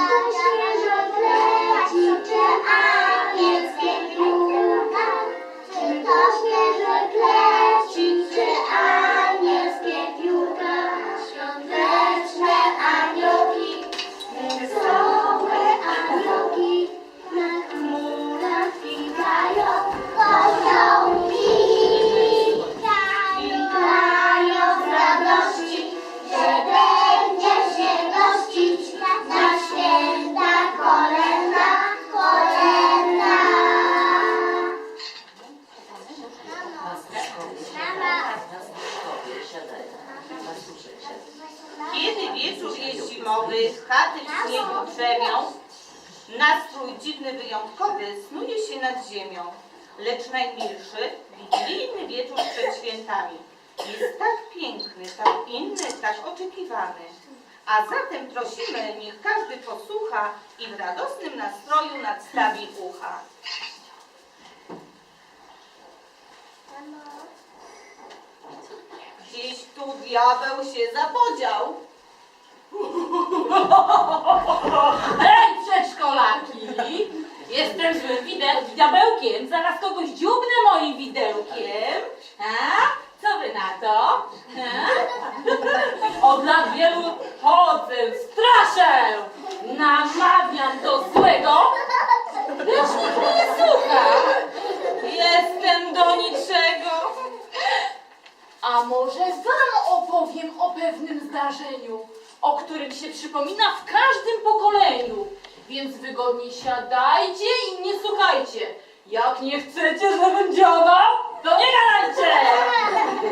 老师 ziemią. Lecz najmilszy, wigilijny wieczór przed świętami jest tak piękny, tak inny, tak oczekiwany. A zatem prosimy, niech każdy posłucha i w radosnym nastroju nadstawi ucha. Gdzieś tu diabeł się zapodział. Hej, przedszkolaki! Jestem złym wide- widełkiem, zaraz kogoś dziubnę moim widełkiem. A? Co wy na to? A? Od lat wielu chodzę, straszę, namawiam do złego, lecz nikt mnie nie słucha. Jestem do niczego. A może wam opowiem o pewnym zdarzeniu, o którym się przypomina w każdym pokoleniu. Więc wygodnie siadajcie i nie słuchajcie. Jak nie chcecie, żebym działał, to nie gadajcie!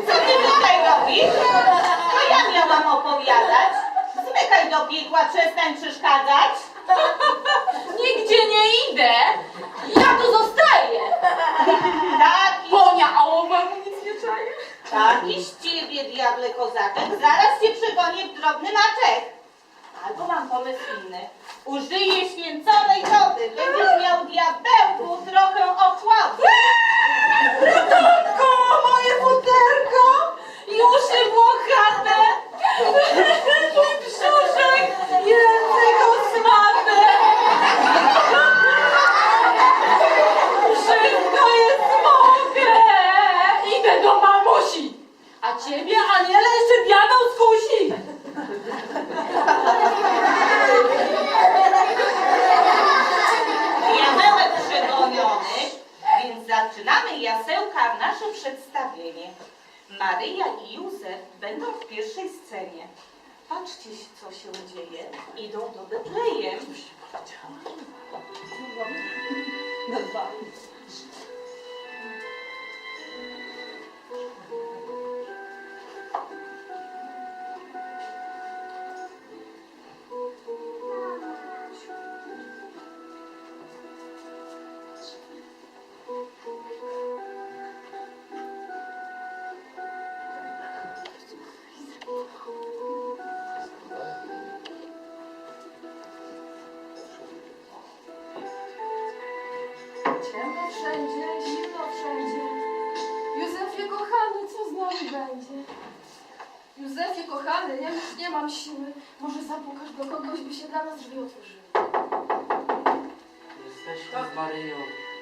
Co ty tutaj robisz? To ja miałam opowiadać. Zmykaj do piekła, przestań przeszkadzać. Nigdzie nie idę! Ja tu zostaję! Taki, Konia ałowemu nic nie czaję. taki z ciebie, diable kozaczek, zaraz cię przegonię w drobny maczek. Albo mam pomysł inny. Użyję święconej wody, będziesz miał diabełku trochę ochłody. Ratunku, moje futerko! Już włochate! Będą w pierwszej scenie. Patrzcie, co się dzieje. Idą do Betlejem. Ciemno Józefie kochany, ja już nie mam siły. Może zapukasz do kogoś, by się dla nas drzwi otworzyły. Jesteśmy z Maryją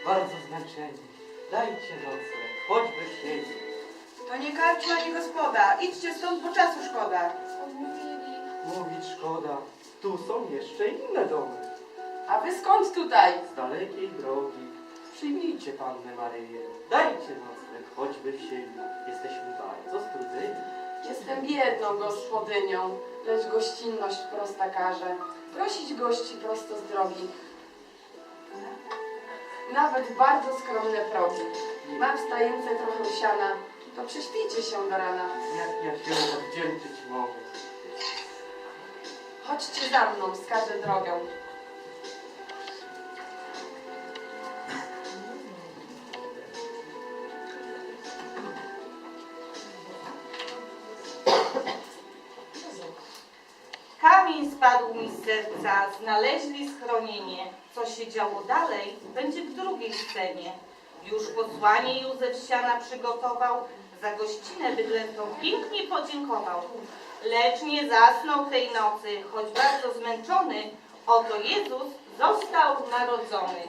bardzo zmęczeni. Dajcie nocleg, choćby w sieci. To nie karczma, nie gospoda. Idźcie stąd, bo czasu szkoda. Odmówili. Mówić szkoda, tu są jeszcze inne domy. A wy skąd tutaj? Z dalekiej drogi przyjmijcie Pannę Maryję. Dajcie nocleg, choćby w sieni. Jesteśmy bardzo strudzeni. Jestem biedną gospodynią, lecz gościnność prosta każe. Prosić gości prosto z drogi. Nawet bardzo skromne progi. Mam w stajence trochę siana, to prześpijcie się do rana. Jak ja się odwdzięczyć mogę? Chodźcie za mną, wskażę drogę. znaleźli schronienie, co się działo dalej, będzie w drugiej scenie. Już posłanie Józef Siana przygotował, za gościnę bydlętą pięknie podziękował. Lecz nie zasnął tej nocy, choć bardzo zmęczony, oto Jezus został narodzony.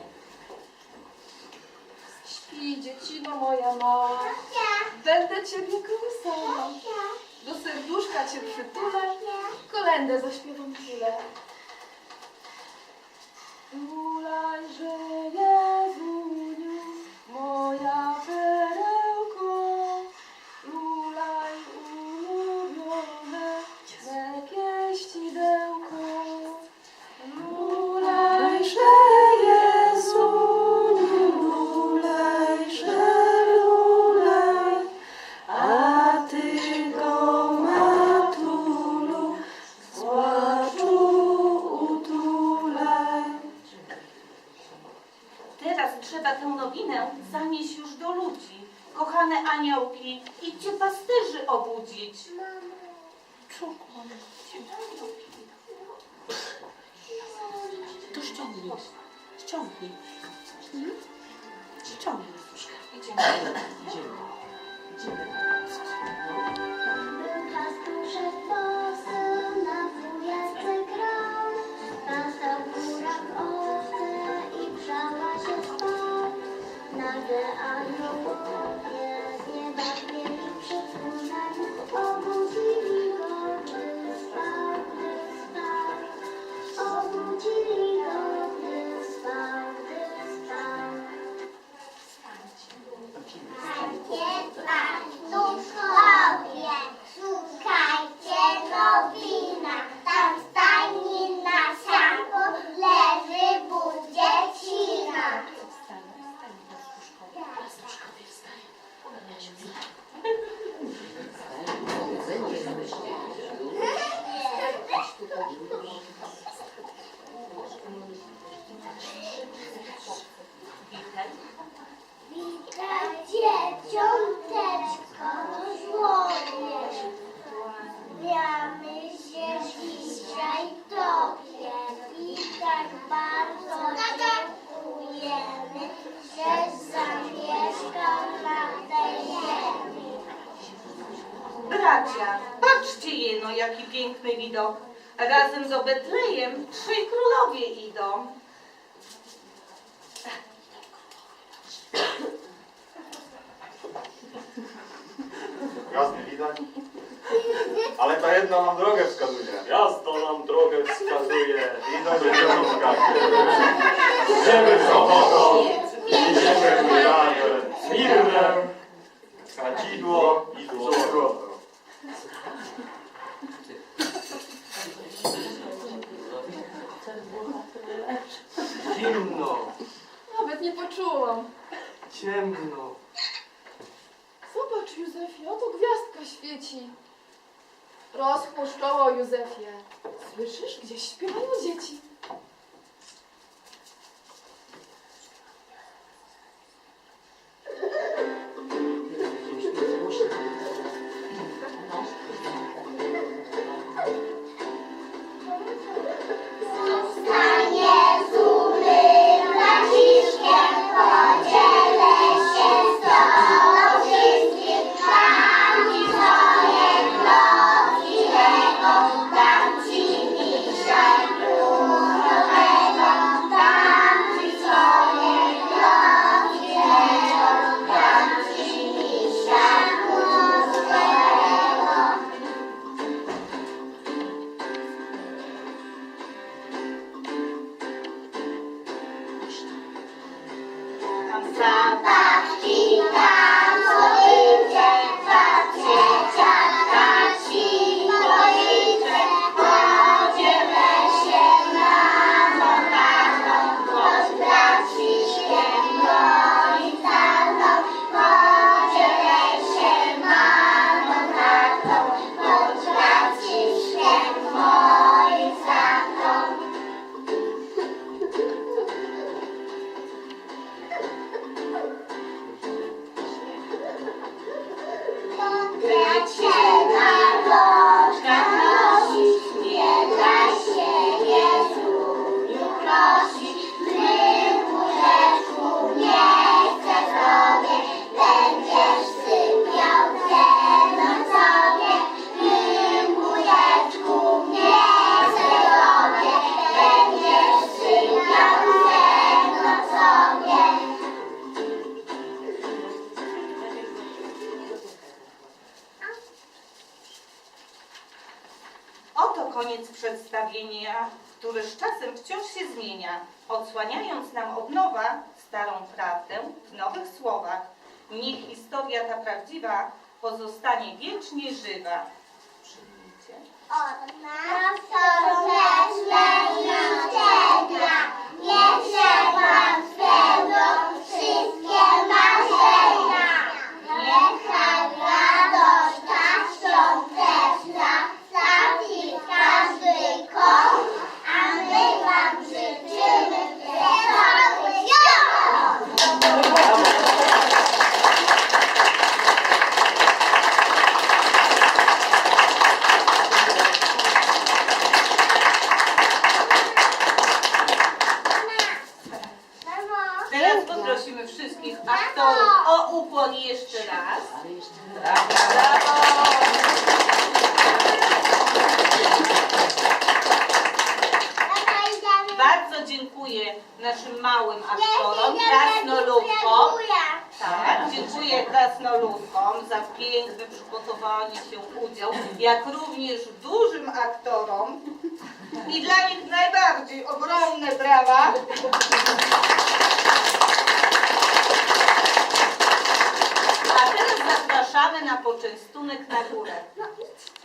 Śpi, dziecino moja mała, będę ciebie kołysała. Do serduszka cię przytulę, kolędę zaśpiewam chwilę. Ulaj, że moja miś już do ludzi, kochane aniołki, idźcie pasterzy obudzić. Czuku, to ściągnij, ściągnij. Hmm? Ściągnij. Idziemy. Idziemy. Idziemy. Nagle anioł potrafię, z nieba wielki przed. bracia, patrzcie jeno, jaki piękny widok. Razem z Obetlejem trzej królowie idą. Jasny widać? Ale ta jedna nam drogę wskazuje. Jasno nam drogę wskazuje. Idą do kierunka. Przedstawienia, który z czasem wciąż się zmienia, odsłaniając nam od nowa starą prawdę w nowych słowach. Niech historia ta prawdziwa pozostanie wiecznie żywa. Przyjmijcie. Ona serdeczne życzenia, niech się Wam spełnią wszystkie marzenia. Niechaj radość ta świąteczna trafi w każdy kąt, a my Wam życzymy wesołych świąt! Mamo! Teraz poprosimy wszystkich aktorów o ukłon jeszcze raz. Ale jeszcze Brawo! Tata, idziemy. Bardzo dziękuję naszym małym aktorom, krasnoludkom. dziękuję. Tak, dziękuję krasnoludkom za piękne przygotowanie się, udział, jak również dużym aktorom. I dla nich najbardziej ogromne brawa. A teraz zapraszamy na poczęstunek na górę.